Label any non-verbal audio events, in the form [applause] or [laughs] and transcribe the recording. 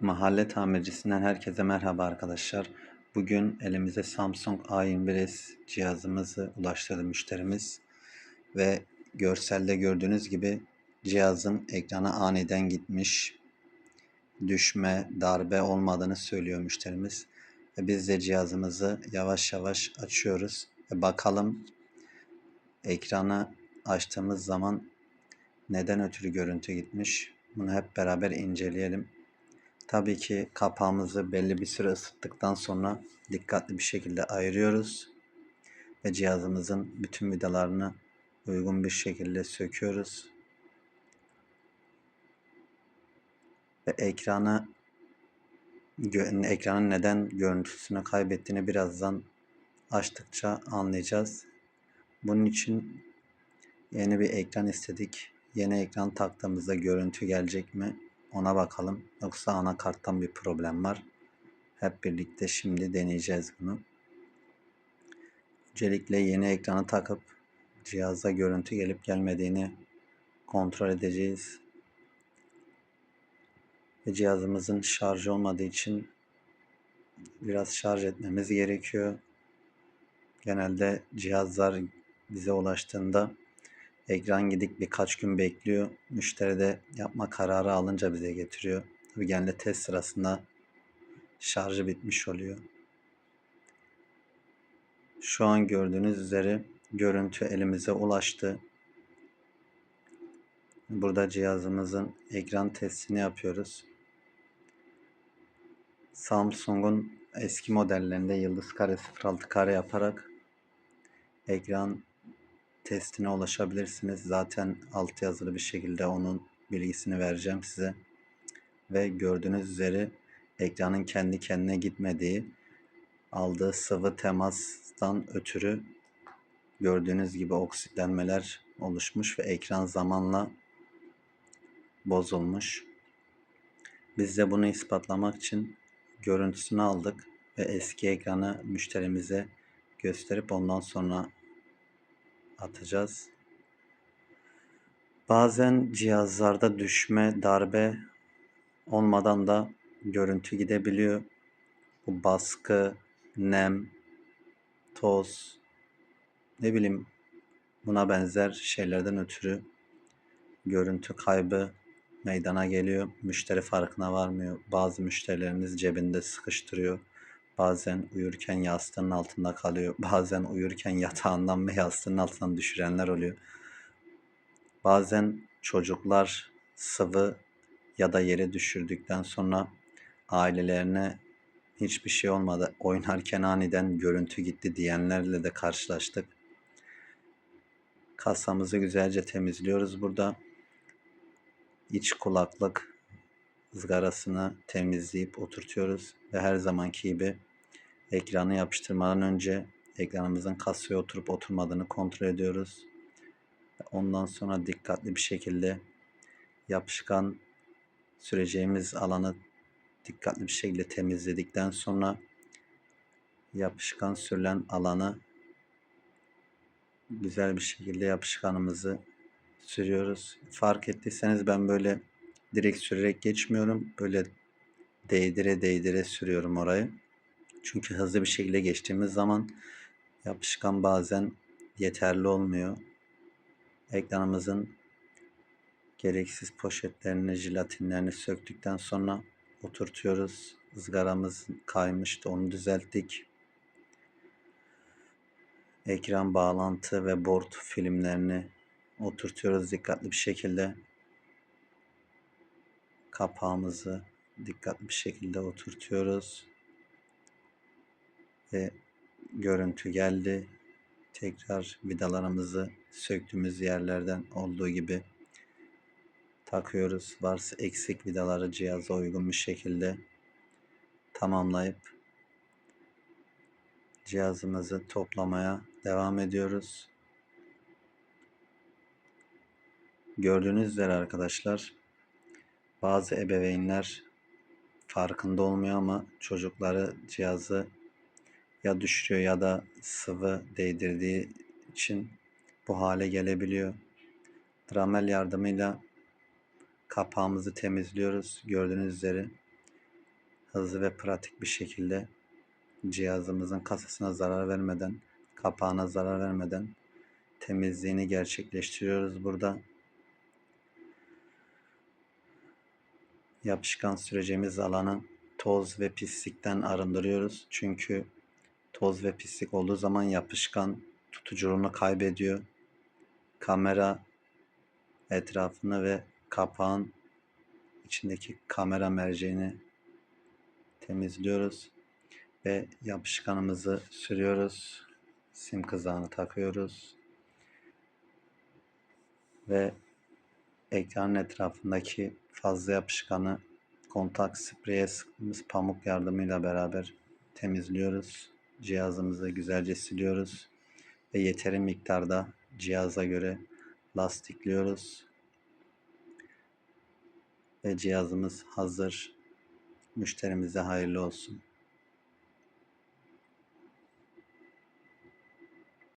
Mahalle tamircisinden herkese merhaba arkadaşlar. Bugün elimize Samsung A21s cihazımızı ulaştırdı müşterimiz. Ve görselde gördüğünüz gibi cihazın ekranı aniden gitmiş. Düşme, darbe olmadığını söylüyor müşterimiz. Ve biz de cihazımızı yavaş yavaş açıyoruz. Ve bakalım ekranı açtığımız zaman neden ötürü görüntü gitmiş. Bunu hep beraber inceleyelim. Tabii ki kapağımızı belli bir süre ısıttıktan sonra dikkatli bir şekilde ayırıyoruz. Ve cihazımızın bütün vidalarını uygun bir şekilde söküyoruz. Ve ekranı ekranın neden görüntüsünü kaybettiğini birazdan açtıkça anlayacağız. Bunun için yeni bir ekran istedik. Yeni ekran taktığımızda görüntü gelecek mi? Ona bakalım. Yoksa anakarttan bir problem var. Hep birlikte şimdi deneyeceğiz bunu. Öncelikle yeni ekranı takıp cihaza görüntü gelip gelmediğini kontrol edeceğiz. Ve cihazımızın şarj olmadığı için biraz şarj etmemiz gerekiyor. Genelde cihazlar bize ulaştığında Ekran gidik birkaç gün bekliyor. Müşteri de yapma kararı alınca bize getiriyor. Tabii genelde test sırasında şarjı bitmiş oluyor. Şu an gördüğünüz üzere görüntü elimize ulaştı. Burada cihazımızın ekran testini yapıyoruz. Samsung'un eski modellerinde yıldız kare 06 kare yaparak ekran testine ulaşabilirsiniz. Zaten alt yazılı bir şekilde onun bilgisini vereceğim size. Ve gördüğünüz üzere ekranın kendi kendine gitmediği aldığı sıvı temastan ötürü gördüğünüz gibi oksitlenmeler oluşmuş ve ekran zamanla bozulmuş. Biz de bunu ispatlamak için görüntüsünü aldık ve eski ekranı müşterimize gösterip ondan sonra atacağız. Bazen cihazlarda düşme, darbe olmadan da görüntü gidebiliyor. Bu baskı, nem, toz, ne bileyim buna benzer şeylerden ötürü görüntü kaybı meydana geliyor. Müşteri farkına varmıyor. Bazı müşterilerimiz cebinde sıkıştırıyor. Bazen uyurken yastığının altında kalıyor. [laughs] Bazen uyurken yatağından ve yastığının altından düşürenler oluyor. Bazen çocuklar sıvı ya da yere düşürdükten sonra ailelerine hiçbir şey olmadı. Oynarken aniden görüntü gitti diyenlerle de karşılaştık. Kasamızı güzelce temizliyoruz burada. İç kulaklık ızgarasını temizleyip oturtuyoruz ve her zamanki gibi ekranı yapıştırmadan önce ekranımızın kasaya oturup oturmadığını kontrol ediyoruz. Ondan sonra dikkatli bir şekilde yapışkan süreceğimiz alanı dikkatli bir şekilde temizledikten sonra yapışkan sürülen alanı güzel bir şekilde yapışkanımızı sürüyoruz. Fark ettiyseniz ben böyle direkt sürerek geçmiyorum. Böyle değdire değdire sürüyorum orayı. Çünkü hızlı bir şekilde geçtiğimiz zaman yapışkan bazen yeterli olmuyor. Ekranımızın gereksiz poşetlerini, jelatinlerini söktükten sonra oturtuyoruz. Izgaramız kaymıştı, onu düzelttik. Ekran bağlantı ve board filmlerini oturtuyoruz dikkatli bir şekilde. Kapağımızı dikkatli bir şekilde oturtuyoruz ve görüntü geldi. Tekrar vidalarımızı söktüğümüz yerlerden olduğu gibi takıyoruz. Varsa eksik vidaları cihaza uygun bir şekilde tamamlayıp cihazımızı toplamaya devam ediyoruz. Gördüğünüz üzere arkadaşlar bazı ebeveynler farkında olmuyor ama çocukları cihazı ya düşürüyor ya da sıvı değdirdiği için bu hale gelebiliyor. Dramel yardımıyla kapağımızı temizliyoruz. Gördüğünüz üzere hızlı ve pratik bir şekilde cihazımızın kasasına zarar vermeden, kapağına zarar vermeden temizliğini gerçekleştiriyoruz burada. Yapışkan süreceğimiz alanı toz ve pislikten arındırıyoruz. Çünkü toz ve pislik olduğu zaman yapışkan tutuculuğunu kaybediyor. Kamera etrafını ve kapağın içindeki kamera merceğini temizliyoruz ve yapışkanımızı sürüyoruz. Sim kızağını takıyoruz ve ekranın etrafındaki fazla yapışkanı kontak spreye sıktığımız pamuk yardımıyla beraber temizliyoruz. Cihazımızı güzelce siliyoruz ve yeteri miktarda cihaza göre lastikliyoruz. Ve cihazımız hazır. Müşterimize hayırlı olsun.